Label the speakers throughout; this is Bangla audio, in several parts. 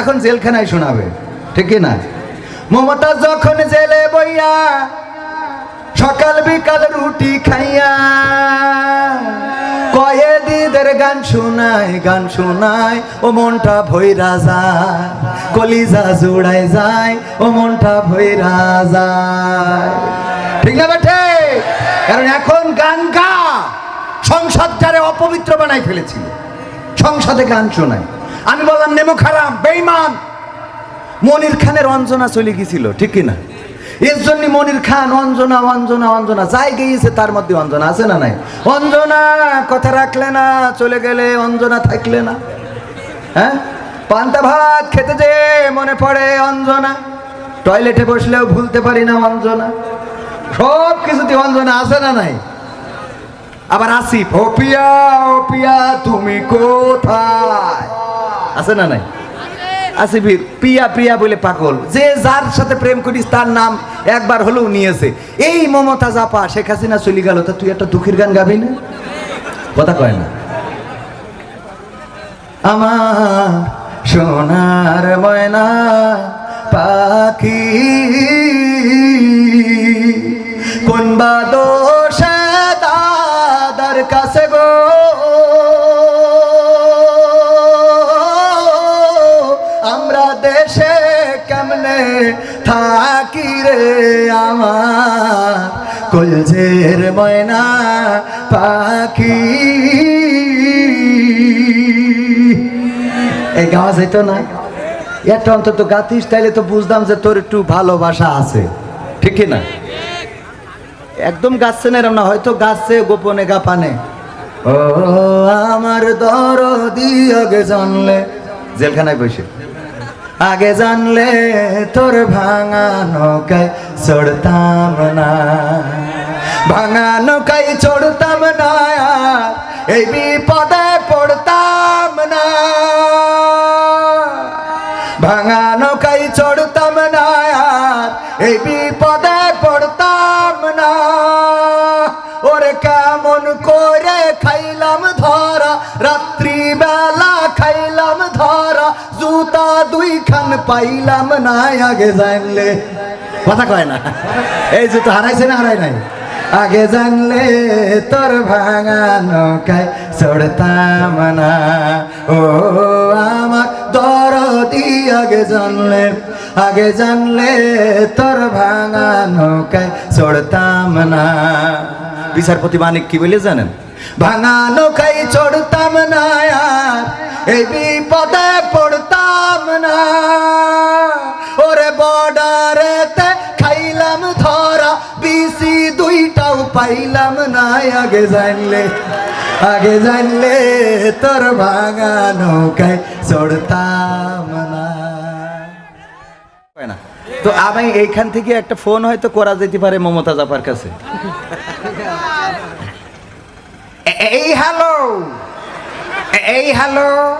Speaker 1: এখন জেলখানায় শোনাবে, ঠিক না মমতা যখন জেলে বইয়া, সকাল বিকাল রুটি খাইয়া কয়েদিদের গান শোনায় গান শোনায়, ও মনটা ভৈরা যায়, কলিজা জোড়ায় যায়, ও মনটা ভৈরা যায়। ঠিক না বেঠে কারণ এখন গান গা সংসদটারে অপবিত্র বানাই ফেলেছিল, সংসদে গান শোনায়। আমি বললাম, নেমু খারাপ বেইমান মনির খানের অঞ্জনা চলে গেছিল ঠিক কিনা এর জন্য মনির খান, অঞ্জনা অঞ্জনা অঞ্জনা, যাই গিয়েছে তার মধ্যে অঞ্জনা আছে না নাই? অঞ্জনা, কথা রাখলে না, চলে গেলে অঞ্জনা থাকলে না। হ্যাঁ? পান্তা ভাত খেতে যে মনে পড়ে অঞ্জনা। টয়লেটে বসলেও ভুলতে পারি না অঞ্জনা। সব কিছুতে অঞ্জনা আছে না নাই? আবার আসিফ ও পিয়া ও পিয়া তুমি কোথায়? আছে না নাই? আসিফির পিয়া প্রিয়া বলে পাগল। যে যার সাথে প্রেম করিস, তার নাম একবার হলেও নিয়েছে। এই মমতা জাপা, শেখ হাসিনা চলে গেল, তা তুই একটা দুঃখের গান গাবি না? কথা কয় না। আমার সোনার ময়না পাখি, কোন বা আমার কলজের ময়না পাখি। এই গাওয়া যেত না? এটা অন্তত গাতিস, তাইলে তো বুঝতাম যে তোর একটু ভালোবাসা আছে। ঠিক না একদম গাচ্ছে না এরম না, হয়তো গাছে গোপনে গাপানে। ও আমার দরদি আগে জানলে। জেলখানায় বসে। আগে জানলে তোর ভাঙা নৌকায় চড়তাম না। ভাঙা নৌকায় চড়তাম না, এই বিপদে পড়তাম না। ভাঙা নৌকায় চড়তাম না, এই বিপদে পড়তাম না। পাইলাম না আগে জানলে। কথা কয় না। এই জুতো হারাইছে না হারাই নাই? আগে জানলে তোর ভাঙা নৌকায় চড়তাম না। ও, আমার দরদি আগে জানলে আগে জানলে তোর ভাঙা নৌকায় চড়তাম না। বিচারপতি মানিক কি বলে জানেন? ভাঙা নৌকায় চড়তাম না আর এই বিপদে পড়তাম না। ওরে বর্ডারেতে খাইলাম ধরা বিসি দুইটাও পাইলাম না। আগে জানলে আগে জানলে তোর ভাঙা নৌকায় চড়তাম না। তো আমি এইখান থেকে একটা ফোন হয়তো করা যেতে পারে মমতা জাপার কাছে। এই হ্যালো এই হ্যালো।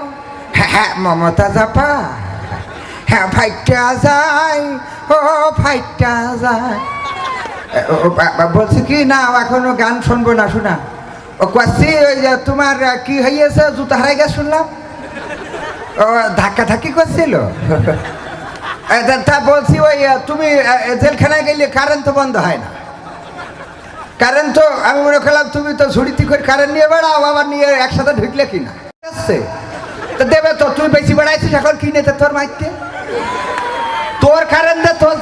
Speaker 1: হ্যাঁ মমতা জাপা হ্যাঁ ফাইটটা যায়। ও ফাইটটা যায়। বলছি কি, না, এখনও গান শুনব না, শোনা। ও কাছি ওই যে তোমার কি হইয়াছে, জুতা হারাই গেছে, শুনলাম। ও, ধাক্কা ধাক্কি করছিল। তা- বলছি, ওই তুমি জেলখানায় গেলে কারেন্ট তো বন্ধ হয় না। কারেন্ট তো, আমি মনে করলাম, তুমি তো ঝুড়িতি করে কারেন্ট নিয়ে বেড়াও, আবার নিয়ে একসাথে ঢুকলে কি আছে। তো দেবে তো, তুই বেশি বেড়াইছিস এখন কি নেতে তোর মাইতে? তোর তোর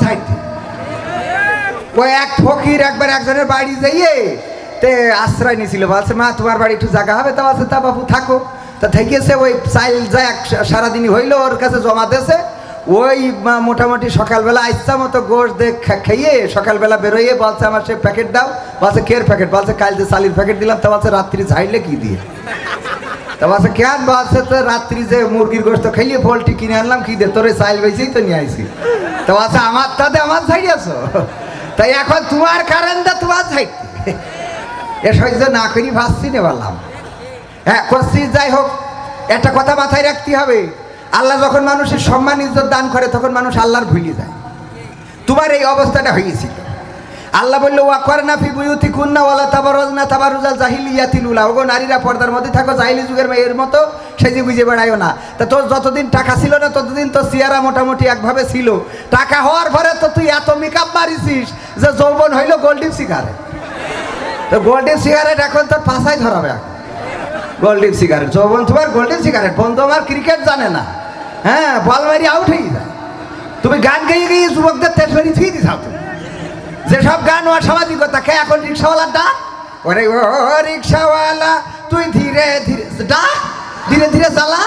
Speaker 1: ওই এক ফকির একবার একজনের বাড়ি যাইয়ে, তে আশ্রয় বলছে, মা, তোমার বাড়ি একটু জায়গা হবে? তা তা বাবু থাকো। তা থেকেছে ওই চাইল এক সারাদিনই হইল, ওর কাছে জমা দেছে ওই মোটামুটি সকালবেলা ইচ্ছা মতো গোশ দেখ খাইয়ে সকালবেলা বেরোইয়ে বলছে, আমার সে প্যাকেট দাও। বলছে, কের প্যাকেট? বলছে, কাল যে চালির প্যাকেট দিলাম। তা বলছে, রাত্রি ঝাইলে কি দিয়ে? তা বলছে কেন বলছে তো রাত্রি যে মুরগির গোস্ত খাইয়ে পোলট্রি কিনে আনলাম, কি দে তোর চাইল বেশি তো নিয়ে আইসি তা বলছে আমার তাতে আমার ছাই আছো। তাই এখন তোমার দা তোমার ছাইতে এ সহ্য না করি ভাবছি নে বললাম। হ্যাঁ করছি, যাই হোক, একটা কথা মাথায় রাখতে হবে। আল্লাহ যখন মানুষের সম্মান ইজ্জত দান করে, তখন মানুষ আল্লাহর ভুলে যায়। তোমার এই অবস্থাটা হয়েছিল। আল্লাহ বলল, ওয়া করে না ফি বুয়ুতি কুন্না ওয়ালা তাবারুজ না তাবারুজাল জাহিলিয়াতিল উলা। ওগো নারীরা পর্দার মধ্যে থাকো, জাহিলি যুগের মেয়ের মতো সেজে গুজে বেড়াইও না। তা তোর যতদিন টাকা ছিল না, ততদিন তো সিয়ারা মোটামুটি একভাবে ছিল। টাকা হওয়ার পরে তো তুই এত মেকআপ মারিছিস যে যৌবন হইল গোল্ডিন সিগারেট তো গোল্ডেন সিগারেট এখন তোর পাশায় ধরাবে। গোল্ডেন সিগারেট যৌবন তোমার গোল্ডেন সিগারেট বন্ধু আমার ক্রিকেট জানে না। হ্যাঁ বল মারি আউট হয়ে যায়। তুমি গান গাইয়ে গিয়ে যুবকদের তেজ মারি থুয়ে দিছাও তুমি। যেসব গান ও সামাজিকতা কে এখন রিক্সাওয়ালার ডাক ওরে ও রিক্সাওয়ালা, তুই ধীরে ধীরে ডাক ধীরে ধীরে চালা।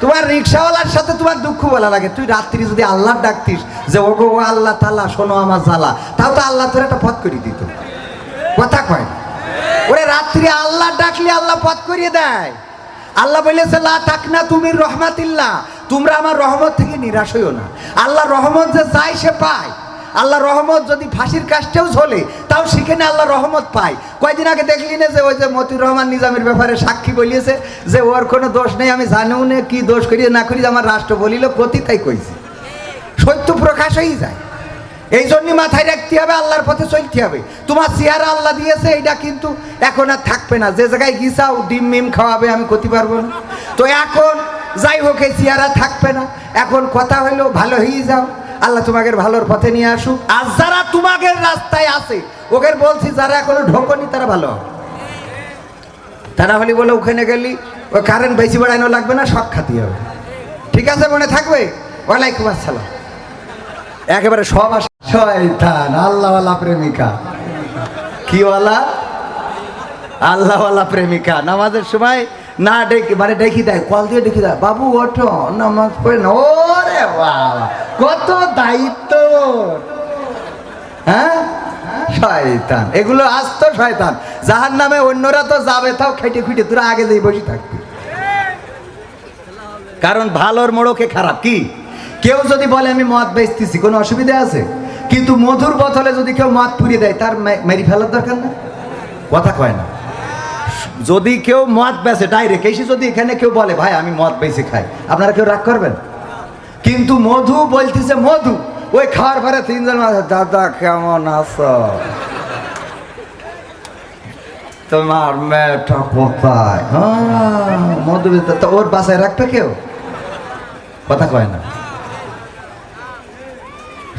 Speaker 1: তোমার রিক্সাওয়ালার সাথে তোমার দুঃখ বলা লাগে। তুই রাত্রি যদি আল্লাহর ডাকতিস যে, ওগো ও আল্লাহ তাল্লাহ শোনো আমার জ্বালা। তাও তো আল্লাহ তোর একটা পথ করিয়ে দিত। কথা কয় ওরে রাত্রি আল্লাহ ডাকলে আল্লাহ পথ করিয়ে দেয়। আল্লাহ বলেছে, লা তাকনা তুমি রহমাতিল্লাহ। তোমরা আমার রহমত থেকে নিরাশ হইও না। আল্লাহ রহমত যে চাই সে পায়। আল্লাহ রহমত যদি ফাঁসির কাজটাও ঝোলে, তাও সেখানে আল্লাহ রহমত পায়। কয়দিন আগে দেখলি না যে ওই যে মতিউর রহমান নিজামের ব্যাপারে সাক্ষী বলিয়েছে যে ওর কোনো দোষ নেই, আমি জানিও না কি দোষ করিয়ে না করি, আমার রাষ্ট্র বলিল কতি তাই কইছে। সত্য প্রকাশ হয়েই যায়। এই জন্যই মাথায় রাখতে হবে, আল্লাহর পথে চলতে হবে। তোমার চেহারা আল্লাহ দিয়েছে, এটা কিন্তু এখন আর থাকবে না। যে জায়গায় গিসাও, ডিম মিম খাওয়াবে, আমি করতে পারব না। তো এখন যাই হোক, এই চেহারা থাকবে না। এখন কথা হইল ভালো হয়ে যাও। আল্লাহ তোমাকে ভালোর পথে নিয়ে আসুক। আর যারা তোমাদের রাস্তায় আছে, ওকে বলছি, যারা এখনও ঢোকনি, তারা ভালো। তারা হলে বলে ওখানে গেলি, ওই কারেন্ট বেশি বাড়ানো লাগবে না শখ খাতি হবে। ঠিক আছে, মনে থাকবে? ওয়ালাইকুম আসসালাম। একেবারে সব আস- শয়তান, আল্লাহওয়ালা প্রেমিকা। কিওয়ালা আল্লাহওয়ালা প্রেমিকা। নামাজের সময় না ডেকে মানে ডেকে দেয়, কল দিয়ে ডেকে দেয়, বাবু, ওঠো, নামাজ পড়ে না ওরে বাবা, কত দায়িত্ব। হ্যাঁ? শয়তান, এগুলো আসতো শয়তান। যাহার নামে অন্যরা তো যাবে, তাও খেটে খুঁটে, তোরা আগে যেই বসে থাকবি। কারণ ভালোর মোড়কে খারাপ, কি? কেউ যদি বলে, আমি মদ বেচতেছি কোনো অসুবিধা আছে? কিন্তু মধুর বোতলে যদি কেউ মদ পুড়িয়ে দেয়, তার মেরি ফেলার দরকার না? কথা কয় না। যদি কেউ মদ বেচে ডাইরেক্ট এসে যদি এখানে কেউ বলে ভাই আমি মদ বেশি খাই। আপনারা কেউ রাগ করবেন? কিন্তু মধু বলতেছে মধু। ওই খাওয়ার পরে তিনজন দাদা কেমন আছো? তোমার মেয়েটা কোথায়? হ্যাঁ, মধু তো ওর বাসায় রাখবে কেউ? কথা কয় না।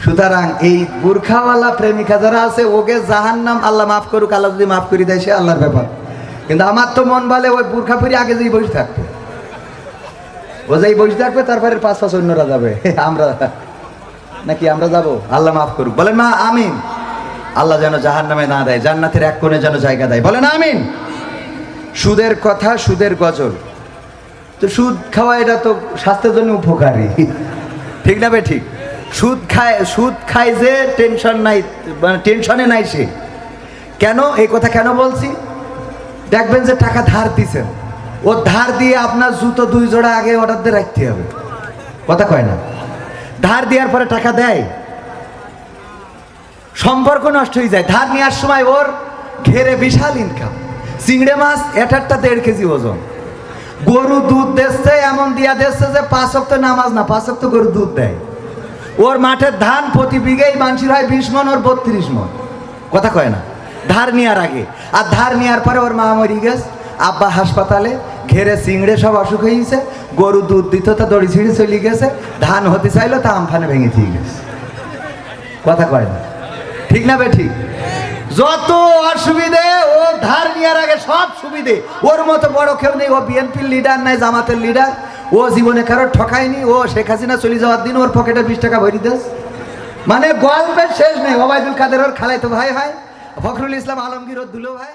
Speaker 1: সুতরাং এই বুর্খাওয়ালা প্রেমিকা যারা আছে ওকে জাহান নাম আল্লাহ মাফ করুক আল্লাহ যদি মাফ করে দেয় সে আল্লাহর ব্যাপার। কিন্তু আমার তো মন বলে ওই বুর্খা পরি আগে যেই বসে থাকবে। ও যেই বসে থাকবে, তারপরে পাঁচ পাঁচ অন্যরা যাবে। আমরা নাকি আমরা যাব? আল্লাহ মাফ করুক। বলেন মা, আমিন। আল্লাহ যেন জাহান নামে না দেয়, জান্নাতের এক কোণে যেন জায়গা দেয়। বলেন আমিন। সুদের কথা, সুদের গজল। তো সুদ খাওয়া এটা তো স্বাস্থ্যের জন্য উপকারী। ঠিক না বে, ঠিক? সুদ খায় সুদ খায় যে টেনশন নাই মানে টেনশনে নাই সে। কেন? এই কথা কেন বলছি? দেখবেন যে টাকা ধার দিছেন। ও ধার দিয়ে আপনার জুতো দুই জোড়া আগে অর্ডার দিয়ে রাখতে হবে। কথা কয় না? ধার দেওয়ার পরে টাকা দেয়। সম্পর্ক নষ্ট হয়ে যায়। ধার নেওয়ার সময় ওর ঘেরে বিশাল ইনকাম চিংড়ে মাছ এক একটা দেড় কেজি ওজন। গরু দুধ দিচ্ছে, এমন দিয়া দিচ্ছে যে পাঁচ অক্ত নামাজ না, পাঁচ অক্ত গরু দুধ দেয়। ওর মাঠের ধান প্রতি বিঘেই মানুষের হয় বিশ মন, ওর বত্রিশ মন। কথা কয় না? ধার নেওয়ার আগে। আর ধার নেওয়ার পরে ওর মা মরি গেছে। আব্বা হাসপাতালে ঘেরে চিংড়ে সব অসুখ হয়ে গেছে। গরু দুধ দিত, তা দড়ি ছিঁড়ে চলে গেছে। ধান হতে চাইলো, তা আমফানে ভেঙে দিয়ে গেছে। কথা কয় না। ঠিক না বে, ঠিক? যত অসুবিধে, ও ধার নেওয়ার আগে সব সুবিধে। ওর মতো বড় কেউ নেই, ও বিএনপির লিডার নাই, জামাতের লিডার ও জীবনে কারও ঠকায়নি, ও শেখ হাসিনা চলে যাওয়ার দিন ওর পকেটে বিশ টাকা ভরি দেশ মানে গল্পের শেষ নেই, ওবায়দুল কাদের ওর খালাই তো ভাই হয়। ফখরুল ইসলাম আলমগীর ও দুলো ভাই।